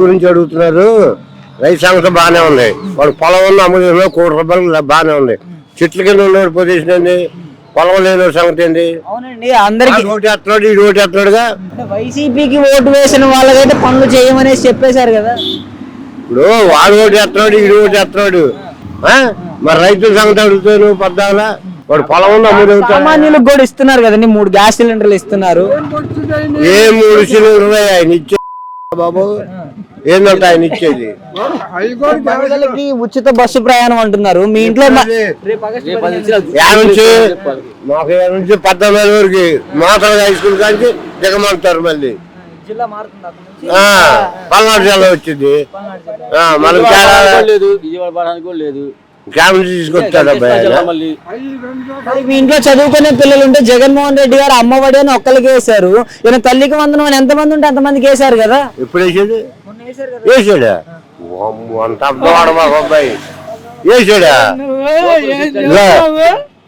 గురించి అడుగుతున్నారు. రైతు సంస్థ బాగానే ఉంది. వాడు పొలం ఉన్న అమ్ముతున్నా కోటి రూపాయలు బాగానే ఉంది. చెట్ల కింద ఉన్నవాడు పొజిషన్ ఏంది? పొలం లేని సంగతి అవునండి అందరికి ఓటు ఎత్తున్నాడు ఈ ఓటు ఎత్తున్నాడుగా వైసీపీకి ఓటు వేసిన వాళ్ళకైతే పనులు చేయమనేసి చెప్పేశారు కదా. ఇప్పుడు వాడు ఓటు ఎత్తున్నాడు ఈ ఓటు ఎత్తున్నాడు ఆ? మరి రైతుల సంగతి అడుగుతాను పద్దాలా? వాడు పొలం ఉన్న సామాన్యులకు కూడా ఇస్తున్నారు కదండి మూడు గ్యాస్ సిలిండర్లు ఇస్తున్నారు. ఏ మూడు సిలిండర్లు ఆయన ఇచ్చే బాబు. ఏంటంటే ఆయన ఇచ్చేది? మహిళలకి ఉచిత బస్సు ప్రయాణం అంటున్నారు. మీ ఇంట్లో మ- యా నుంచి? మాకు యా నుంచి పద్నాలుగు వరకు మాతల హై స్కూల్ కానీ దిగమంటారు మళ్ళీ. ఆ, పల్నాడు జిల్లా వచ్చింది. ఆ, మనకి తేడా- లేదు విజయవాడ పడడానికి కూడా లేదు. క్యాబ్ నుంచి తీసుకొచ్చాడు అబ్బాయి ఆయన. మళ్ళీ. మరి మీ ఇంట్లో చదువుకునే పిల్లలు ఉంటే జగన్మోహన్ రెడ్డి గారు అమ్మఒడి అని ఒక్కరికి వేశారు. ఈయన తల్లికి వందనం అని ఎంతమంది ఉంటే అంతమందికి వేశారు కదా? ఎప్పుడు వేసాడు వేసాడా అమ్మో, అంత అర్థం మా అబ్బాయి వేసాడా ఇదిగో,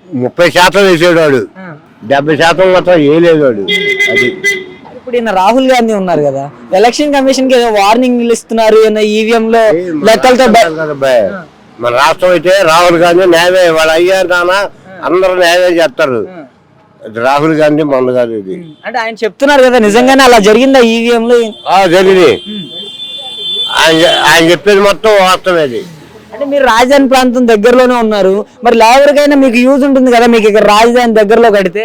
ముప్పై శాతం వేసాడు వాడు డెబ్బై శాతం మాత్రం వేయలేదు వాడు అది ఇప్పుడు ఈయన రాహుల్ గాంధీ ఉన్నారు కదా ఎలక్షన్ కమిషన్కి ఏదో వార్నింగ్ ఇస్తున్నారు ఈవీఎం లో లెక్కలతో. మన రాష్ట్రం అయితే రాహుల్ గాంధీ న్యాయమే వాళ్ళ అయ్యారు నాన్న అందరూ న్యాయమే చేస్తారు. రాహుల్ గాంధీ మందు కాదు ఇది. అంటే ఆయన చెప్తున్నారు కదా నిజంగానే అలా జరిగిందా ఈవీఎం లో ఆ జరిగింది. ఆయన ఆయన చెప్పేది మొత్తం వాస్తవం అది అంటే మీరు రాజధాని ప్రాంతం దగ్గరలోనే ఉన్నారు. మరి ఎవరికైనా మీకు యూజ్ ఉంటుంది కదా మీకు ఇక్కడ రాజధాని దగ్గరలో కడితే?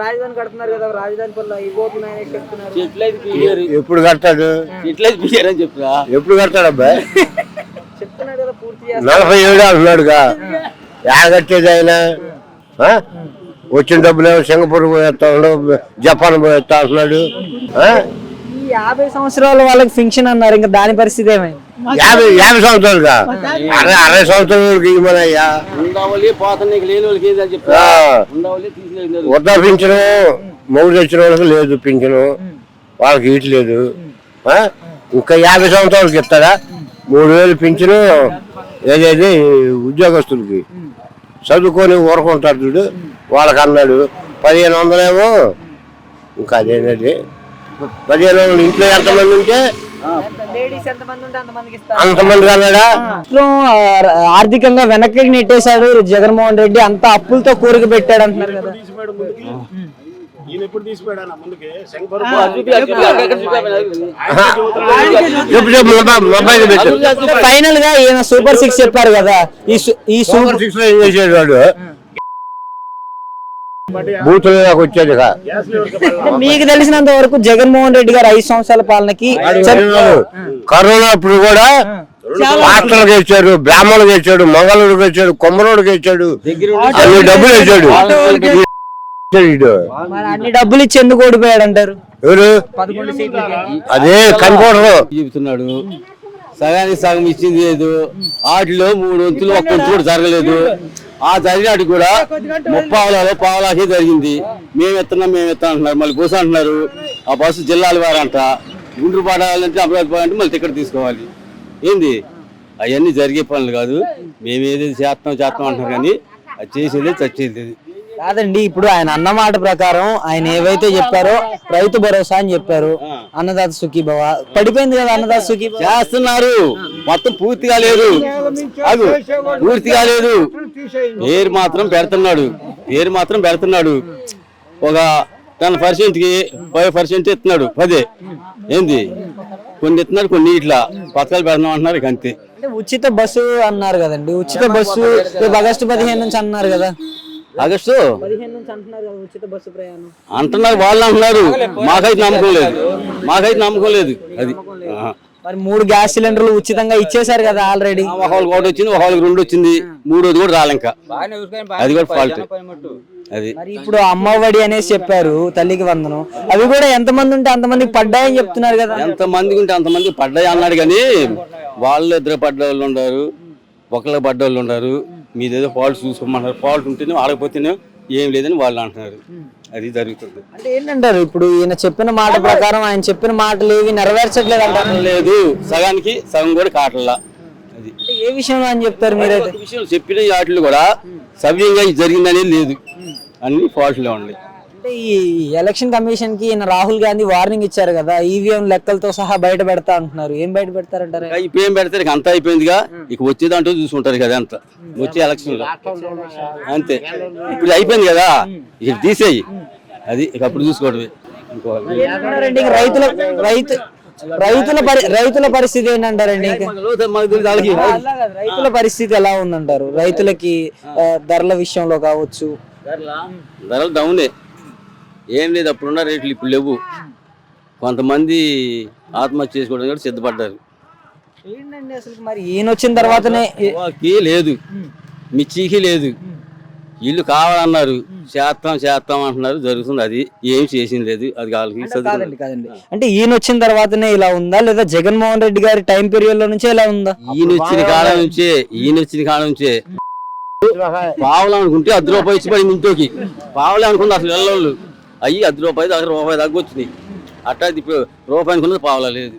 రాజధాని కడుతున్నారు కదా రాజధాని పనులు ఎప్పుడు కడతాడు? ఎప్పుడు కడతాడు అబ్బాయి? చెప్తున్నారు కదా పూర్తి నలభై ఏడు అంటున్నాడుగా. యా కట్టేది ఆయన? ఆ? వచ్చిన డబ్బులు సింగపూర్ పోయేస్తా ఉన్నాడు జపాన్ పోయేస్తా అంటున్నాడు. యాభై సంవత్సరాల వాళ్ళకి ఫింక్షన్ అన్నారు ఇంకా దాని పరిస్థితి ఏమైంది? యాభై యాభై సంవత్సరాలుగా? అరవై అరవై సంవత్సరాలకి తీసుకెళ్ళి వద్ద పింఛను తెచ్చిన వాళ్ళకి లేదు పింఛను. వాళ్ళకి ఇటు లేదు. ఆ? ఇంకా యాభై సంవత్సరాలకి ఇస్తారా మూడు వేలు పింఛను ఏదేది ఉద్యోగస్తులకి. చదువుకొని ఊరుకుంటారు చూడు వాళ్ళకి అన్నాడు పదిహేను వందలేమో. ఇంకా అదేనది పదిహేను వందలు ఇంట్లో ఎంతమంది ఉంటే? అంతమంది ఆర్థికంగా వెనక్కి నెట్టేశాడు జగన్మోహన్ రెడ్డి. అంతా అప్పులతో కూరక పెట్టాడు అంటున్నారు కదా. ఫైనల్గా ఈయన సూపర్ సిక్స్ చెప్పారు కదా. ఈ సూపర్ సిక్స్లో ఏం చేసాడు వాడు బూతుల ఇక. మీకు తెలిసినంత వరకు జగన్మోహన్ రెడ్డి గారు ఐదు సంవత్సరాల పాలనకి కరోనా- అప్పుడు కూడా పాస్టర్లకు ఇచ్చాడు బ్రాహ్మణులకు ఇచ్చాడు మంగళూరుకి ఇచ్చాడు కొమ్మరోడికి ఇచ్చాడు అన్ని డబ్బులు ఇచ్చాడు అన్ని డబ్బులు ఇచ్చి ఎందుకు ఓడిపోయాడు అంటారు? ఎవరు? అదే కనుకోవడం చెబుతున్నాడు సగానికి సగం ఇచ్చింది లేదు. వాటిలో మూడు వంతులు ఒక్క వంతు కూడా జరగలేదు. ఆ జరిగినట్టు కూడా ముప్పావలలో పావలాకే జరిగింది. మేము ఎత్తున్నాం మేము ఎత్తాం అంటున్నారు. మళ్ళీ బస్సు అంటున్నారు. ఆ బస్సు జిల్లాల వారంట. గుంటూరు పడాలంటే అమరావతి పోవాలంటే మళ్ళీ టికెట్ తీసుకోవాలి. ఏంది? అవన్నీ జరిగే పనులు కాదు. మేము ఏదైతే చేస్తాం చేస్తాం అంటున్నారు కానీ అది చేసేది చచ్చేది. కాదండి ఇప్పుడు ఆయన అన్న మాట ప్రకారం ఆయన ఏవైతే చెప్పారో రైతు భరోసా అని చెప్పారు. అన్నదాత సుఖీభవ. పడిపోయింది కదా అన్నదాత సుఖీభవ? చేస్తున్నారు. మొత్తం పూర్తిగా లేదు. అది పూర్తిగా లేదు. పేరు మాత్రం పెడుతున్నాడు. పేరు మాత్రం పెడుతున్నాడు. ఒక టెన్ పర్సెంట్కి ఫైవ్ పర్సెంట్ ఇస్తున్నాడు. పదే. ఏంది? కొన్ని ఇస్తున్నాడు కొన్ని ఇట్లా. పథకాలు పెడదాం అంటున్నారు ఇక అంతే. అంటే ఉచిత బస్సు అన్నారు కదండి. ఉచిత బస్సు రేపు ఆగస్టు పదిహేను నుంచి అన్నారు కదా. ఆగస్టు? అంటున్నారు కదా ఉచిత బస్సు ప్రయాణం. అంటున్నారు వాళ్ళు అంటున్నారు. మాకైతే నమ్మకం లేదు. మాకైతే నమ్మకం లేదు. అది. మరి మూడు గ్యాస్ సిలిండర్లు ఉచితంగా ఇచ్చేశారు కదా ఆల్రెడీ. ఒకళ్ళకి ఒకటి వచ్చింది ఒకళ్ళకి రెండు వచ్చింది. మూడోది కూడా రాలే ఇంకా. అది కూడా ఫాల్ట్ అది. మరి ఇప్పుడు అమ్మఒడి అనేసి చెప్పారు తల్లికి వందనం. అవి కూడా ఎంతమంది ఉంటే అంతమందికి పడ్డాయని చెప్తున్నారు కదా. ఎంత మందికి ఉంటే అంతమంది పడ్డాయి అన్నాడు కానీ వాళ్ళు ఇద్దరు పడ్డవాళ్ళు ఉన్నారు ఒకళ్ళకి పడ్డవాళ్ళు ఉన్నారు మీదేదో ఫాల్ట్ చూసుకోమన్నారు ఫాల్ట్ ఉంటేనే ఆడకపోతేనే ఏం లేదని వాళ్ళు అంటున్నారు. అది జరుగుతుంది. అంటే ఏంటంటారు? ఇప్పుడు ఈయన చెప్పిన మాట ప్రకారం ఆయన చెప్పిన మాటలు ఏవి నెరవేర్చట్లేదు అంటారు. లేదు. సగానికి సగం కూడా కాటల్లా అది. ఏ విషయంలో అని చెప్తారు మీరైతే? విషయం చెప్పిన వాటిలో కూడా సవ్యంగా జరిగిందనేది లేదు. అన్ని ఫాల్ట్లే ఉన్నాయి. అంటే ఈ ఎలక్షన్ కమిషన్కి రాహుల్ గాంధీ వార్నింగ్ ఇచ్చారు కదా ఈవీఎం లెక్కలతో సహా బయట పెడతా అంటున్నారు. ఏం బయట పెడతారంటారు? ఇప్పుడు ఏం పెడతారు? అంతా అయిపోయిందిగా. ఇక వచ్చేదంటూ చూసుకుంటారు కదా అంత. వచ్చే ఎలక్షన్ అంతే. ఇప్పుడు అయిపోయింది కదా. ఇక తీసేయి. అది ఇక అప్పుడు చూసుకోవడమే. రైతుల రైతు రైతుల రైతుల పరిస్థితి ఏంటంటారండి రైతుల పరిస్థితి ఎలా ఉందంటారు? రైతులకి ధరల విషయంలో కావచ్చు. ధరలు డౌనే ఏం లేదు అప్పుడున్న రేట్లు ఇప్పుడు లేవు. కొంతమంది ఆత్మహత్య చేసుకోవడానికి కూడా సిద్ధపడ్డారు. ఏంటండి అసలు మరి ఈయన వచ్చిన తర్వాతనే లేదు. మిర్చికి లేదు. ఇల్లు కావాలన్నారు. చేస్తాం చేస్తాం అంటున్నారు. జరుగుతుంది అది. ఏం చేసింది లేదు. అది కాదండి కాదండి. అంటే ఈయన వచ్చిన తర్వాతనే ఇలా ఉందా? లేదా జగన్మోహన్ రెడ్డి గారి టైం పీరియడ్లో నుంచే ఇలా ఉందా? ఈయన వచ్చిన కాలం నుంచే ఈయన వచ్చిన కాలం నుంచే. పావులు అనుకుంటే అర్ధ రూపాయి ఇచ్చి పడింది ఇంట్లోకి. పావులే అనుకుంది అసలు వెళ్ళోళ్ళు అయ్యి అది రూపాయి దగ్గర రూపాయి దాకా వచ్చినాయి. అట్టా ఇప్పుడు రూపాయి అనుకున్నది పావులా లేదు.